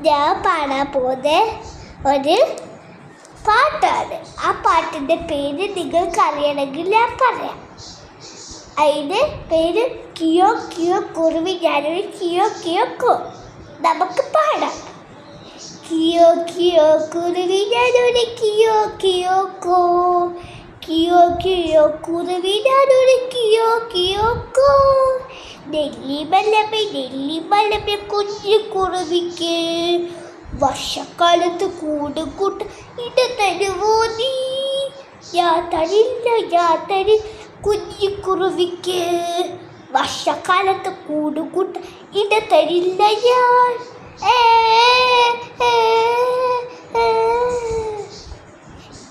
ഞാൻ പാടാൻ പോകുന്ന ഒരു പാട്ടാണ്. ആ പാട്ടിന്റെ പേര് നിങ്ങൾക്കറിയണമെങ്കിൽ ഞാൻ പറയാം. അതിന്റെ പേര് കിയോ കിയോ കുറുവി ഞാനൊരു കിയോ കിയോ കോ. നമുക്ക് പാടാം. കിയോ കിയോ കുറുവി ഞാനൊരു കിയോ കിയോ കോ. കിയോ കിയോ കുറുവി ഞാനൊരു കിയോ കിയോ കോ. നെല്ലി മലമേ ഡെല്ലി മലമേ കുഞ്ഞു കുറുവിക്ക് വർഷക്കാലത്ത് കൂട് കൂട്ട് ഇട തരുവോ നീ? യാതരില്ല യാതരി കുഞ്ഞു കുറുവിക്ക് വർഷക്കാലത്ത് കൂട് കൂട്ട് ഇട തരില്ല ഞാൻ.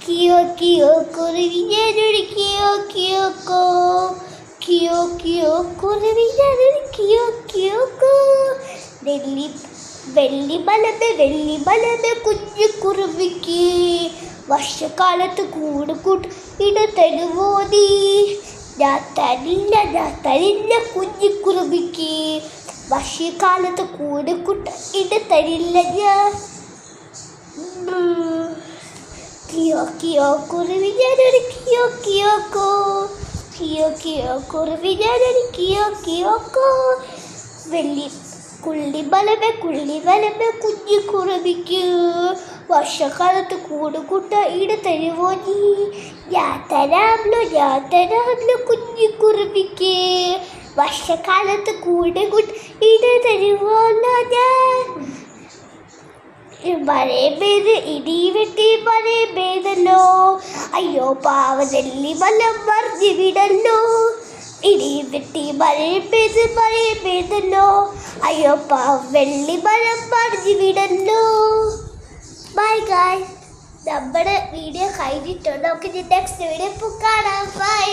കിയോ കിയോ കുറവി ഞാനൊരു കിയോ കിയോ കോ. കിയോ കിയോ കുരുവി കിയോ നെല്ലി വെള്ളി ബലത് വെള്ളി ബലത് കുഞ്ഞു കുറുവിക്ക്. വർഷക്കാലത്ത് കൂട് കൂട്ട് ഇട തരുവോതി ഞാൻ തരില്ല ഞാൻ തരില്ല കുഞ്ഞു കുറുവിക്ക്. വർഷക്കാലത്ത് കൂട് കൂട്ട് ഇട തരില്ല ഞാൻ കിയോ കിയോ കുറുവി ഞാനൊരു കിയോ കിയോ കോ കിയോ കിയോ കുരുവി ഞാനൊരു കിയോ കോ വെള്ളി കുള്ളി ബലമേ കുള്ളി ബലമേ കുഞ്ഞു കുറുവിക്ക് വർഷക്കാലത്ത് കൂട് കൂട്ട ഇട തരുവോ നീ ഞാൻ തരാമല്ലോ ഞാൻ തരാമല്ലോ കുഞ്ഞു കുറുവിക്ക് വർഷക്കാലത്ത് കൂട് കൂട്ട ഇട തരുവോല്ലോ ഞാൻ മഴ പെയ്ത് ഇടി വെട്ടി മഴ പെയ്തല്ലോ അയ്യോ പാവതല്ലി വലം മറിഞ്ഞു വിടല്ലോ ഇടി വെട്ടി മഴ പെയ്ത് മഴ പെയ്തല്ലോ. അയ്യോ പാവ മഴം വർജി വിടല്ലോ ബൈ ഗായ് നമ്മുടെ വീഡിയോ കഴിഞ്ഞിട്ടുണ്ട്? നമുക്ക് നെക്സ്റ്റ് വീഡിയോ കാണാം. ബൈ